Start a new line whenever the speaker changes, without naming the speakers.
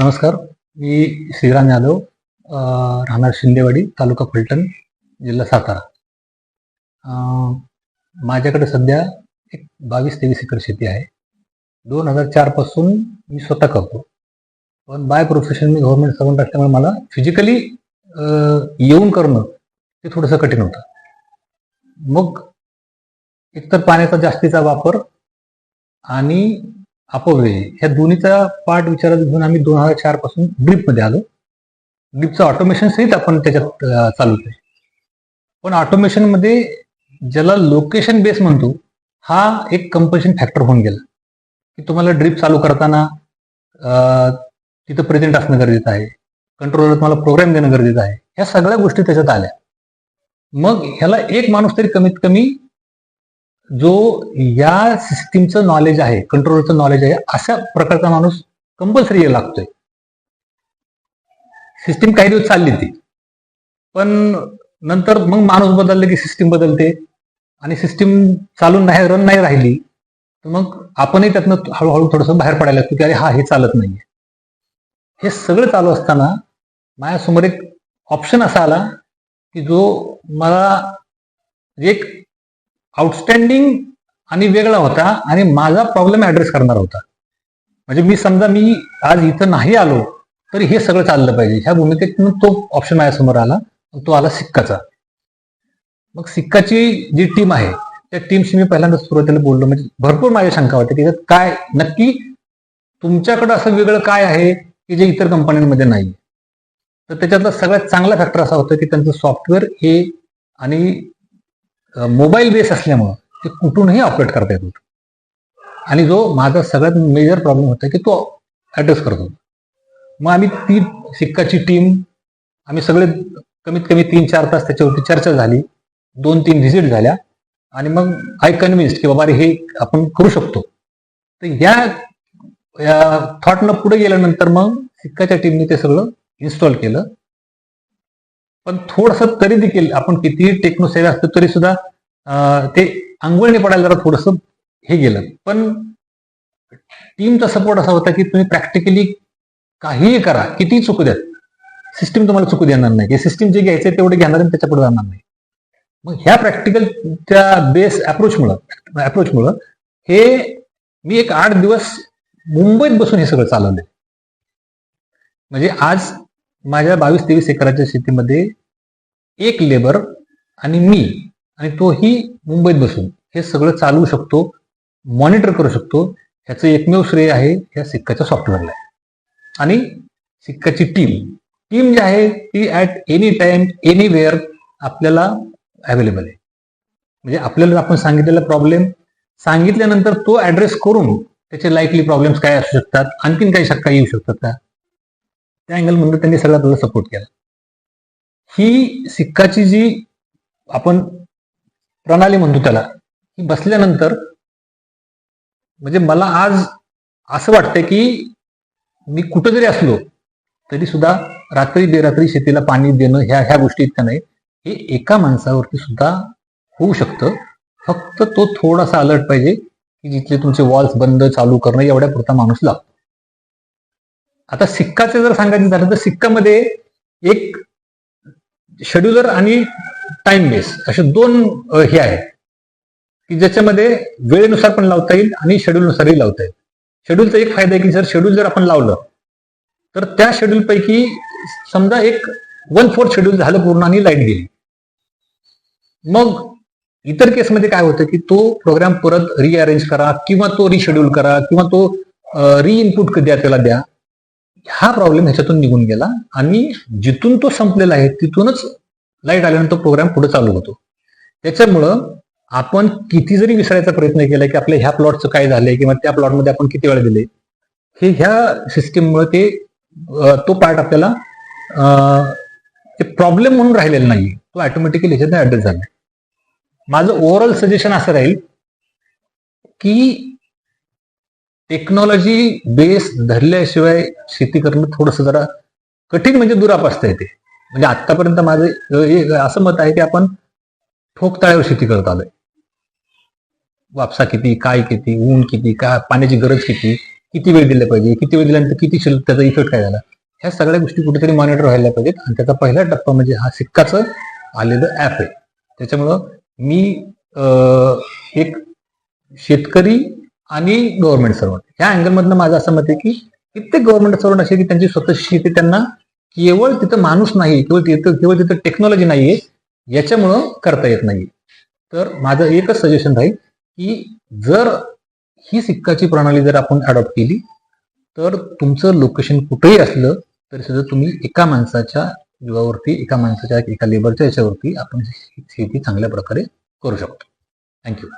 नमस्कार मी श्रीराम यादव राहणार शिंदेवाडी तालुका फलटण जिल्हा सातारा. माझ्याकडे सध्या एक बावीस तेवीस एकर शेती आहे. दोन हजार चारपासून मी स्वतः करतो. पण बाय प्रोफेशन मी गव्हर्नमेंट सर्वंट असल्यामुळे मला फिजिकली येऊन करणं ते थोडंसं कठीण होतं. मग एकतर पाण्याचा जास्तीचा वापर आणि अपव्यय. ह्या दोन्हीचा पार्ट विचारात घेऊन आम्ही दोन हजार चारपासून ड्रीपमध्ये आलो. ड्रीपचं ऑटोमेशन सहित आपण त्याच्यात अं, चालवतोय पण ऑटोमेशनमध्ये ज्याला लोकेशन बेस म्हणतो हा एक कंपल्शन फॅक्टर होऊन गेला. की तुम्हाला ड्रीप चालू करताना तिथं प्रेझेंट असणं गरजेचं आहे. कंट्रोलर तुम्हाला प्रोग्राम देणं गरजेचं आहे. ह्या सगळ्या गोष्टी त्याच्यात आल्या. मग ह्याला एक माणूस तरी कमीत कमी जो या सिस्टीमचं नॉलेज आहे कंट्रोलचं नॉलेज आहे अशा प्रकारचा माणूस कंपल्सरी लागतोय. सिस्टीम काही दिवस चालली ती पण नंतर मग माणूस बदलले की सिस्टीम बदलते. आणि सिस्टीम चालून नाही रन नाही राहिली तर मग आपणही त्यातनं हळूहळू थोडंसं बाहेर पडायला लागतो की अरे हा हे चालत नाहीये. हे सगळं चालू असताना माझ्यासमोर एक ऑप्शन असा आला की जो मला एक आउटस्टँडिंग आणि वेगळा होता आणि माझा प्रॉब्लेम ऍड्रेस करणार होता. म्हणजे मी समजा मी आज इथं नाही आलो तरी हे सगळं चाललं पाहिजे. ह्या भूमिकेत तो ऑप्शन माझ्यासमोर आला तो आला सिक्काचा. मग सिक्काची जी टीम आहे त्या टीमशी मी पहिल्यांदा सुरुवातीला बोललो म्हणजे भरपूर माझ्या शंका होत्या की त्याच्यात काय नक्की तुमच्याकडं असं वेगळं काय आहे की जे इतर कंपन्यांमध्ये नाही? तर त्याच्यातला सगळ्यात चांगला फॅक्टर असा होता की त्यांचं सॉफ्टवेअर हे आणि मोबाईल बेस असल्यामुळं ते कुठूनही ऑपरेट करता येत होतं आणि जो माझा सगळ्यात मेजर प्रॉब्लेम होता की तो ॲड्रेस करत होता. मग आम्ही ती सिक्काची टीम आम्ही सगळे कमीत कमी तीन चार तास त्याच्यावरती चर्चा झाली. दोन तीन व्हिजिट झाल्या. आणि मग आय कन्व्हिन्स्ड की बाबा रे हे आपण करू शकतो. तर या थॉटनं पुढे गेल्यानंतर मग सिक्काच्या टीमने ते सगळं इन्स्टॉल केलं. पण थोडस तरी देखील आपण कितीही टेक्नो सेवे असतो तरी सुद्धा ते अंघोळणी पडायला जरा थोडस हे गेलं. पण टीमचा सपोर्ट असा होता की तुम्ही प्रॅक्टिकली काहीही करा कितीही चुकू द्या सिस्टीम तुम्हाला चुकू देणार नाही. सिस्टीम जे घ्यायचे तेवढे घेणार आणि त्याच्या पुढे जाणार नाही. मग ह्या प्रॅक्टिकल त्या बेस अप्रोचमुळं अप्रोचमुळं हे मी एक आठ दिवस मुंबईत बसून हे सगळं चालवले म्हणजे आज माझ्या बावीस तेवीस एकराच्या शेतीमध्ये एक लेबर आणि मी आणि तोही मुंबईत बसून हे सगळं चालवू शकतो मॉनिटर करू शकतो. ह्याचं एकमेव श्रेय आहे ह्या सिक्काच्या सॉफ्टवेअरला. आणि सिक्काची टीम टीम जी आहे ती ऍट एनी टाइम एनीवेअर आपल्याला अवेलेबल आहे. म्हणजे आपल्याला आपण सांगितलेला प्रॉब्लेम सांगितल्यानंतर तो ऍड्रेस करून त्याचे लाईकली प्रॉब्लेम्स काय असू शकतात आणखीन काही शक्का येऊ शकतात का? त्या अँगलमधून त्यांनी सगळा आपल्याला सपोर्ट केला. ही सिक्काची जी आपण प्रणाली म्हणतो त्याला ही बसल्यानंतर म्हणजे मला आज असं वाटतंय की मी कुठं जरी असलो तरी सुद्धा रात्री बेरात्री शेतीला पाणी देणं ह्या ह्या गोष्टी इतक्या नाही. हे एका माणसावरती सुद्धा होऊ शकतं. फक्त तो थोडासा अलर्ट पाहिजे की जिथले तुमचे वॉल्स बंद चालू करणं एवढ्या पुरता माणूस लागतो. आता सिक्काचे जर सांगायचं झालं तर सिक्कामध्ये एक शेड्युलर आणि टाइम बेस असे दोन हे आहेत. की ज्याच्यामध्ये वेळेनुसार पण लावता येईल आणि शेड्यूलनुसारही लावता येईल. शेड्यूलचा एक फायदा आहे की जर शेड्यूल जर आपण लावलं तर त्या शेड्यूल पैकी समजा एक वन फोर्थ शेड्यूल झालं पूर्ण आणि लाइट गेली. मग इतर केसमध्ये काय होतं की तो प्रोग्राम परत रिअरेंज करा किंवा तो रिशेड्यूल करा किंवा तो री इनपुट द्या त्याला द्या. हा प्रॉब्लेम ह्याच्यातून निघून गेला आणि जिथून तो संपलेला आहे तिथूनच लाइट आल्यानंतर प्रोग्राम पुढे चालू होतो. त्याच्यामुळं आपण किती जरी विसरायचा प्रयत्न केला की आपल्या ह्या प्लॉटचं काय झालंय किंवा त्या प्लॉटमध्ये आपण किती वेळ दिले हे ह्या सिस्टीममुळे ते तो पार्ट आपल्याला ते प्रॉब्लेम म्हणून राहिलेला नाही तो ऑटोमॅटिकली ह्याच्यात ऍड्रेस झाला माझं ओव्हरऑल सजेशन असं राहील की टेक्नॉलॉजी बेस धरल्याशिवाय शेती करणं थोडस जरा कठीण म्हणजे दुरापासता येते म्हणजे आतापर्यंत माझं एक असं मत आहे की आपण ठोक तळ्यावर शेती करत आलोय. वापसा किती काय किती ऊन किती काय पाण्याची गरज किती किती वेळ दिला पाहिजे किती वेळ दिल्यानंतर किती शिल्लक त्याचा इफेक्ट काय झाला? ह्या सगळ्या गोष्टी कुठेतरी मॉनिटर व्हायला पाहिजेत. आणि त्याचा पहिला टप्पा म्हणजे हा सिक्काचं आलेलं ऍप आहे. त्याच्यामुळं मी एक शेतकरी आणि गव्हर्नमेंट सर्वंट ह्या अँगलमधनं माझं असं मत आहे की कित्येक गव्हर्नमेंट सर्वंट असे की त्यांची स्वतःची शेती त्यांना केवळ तिथं माणूस नाही केवळ तिथं केवळ तिथं टेक्नॉलॉजी नाहीये याच्यामुळं करता येत नाही तर माझं एकच सजेशन राहील की जर ही सिक्काची प्रणाली जर आपण अडॉप्ट केली तर तुमचं लोकेशन कुठेही असलं तरी सुद्धा तुम्ही एका माणसाच्या जीवावरती एका माणसाच्या एका लेबरच्या याच्यावरती आपण शेती चांगल्या प्रकारे करू शकतो. थँक्यू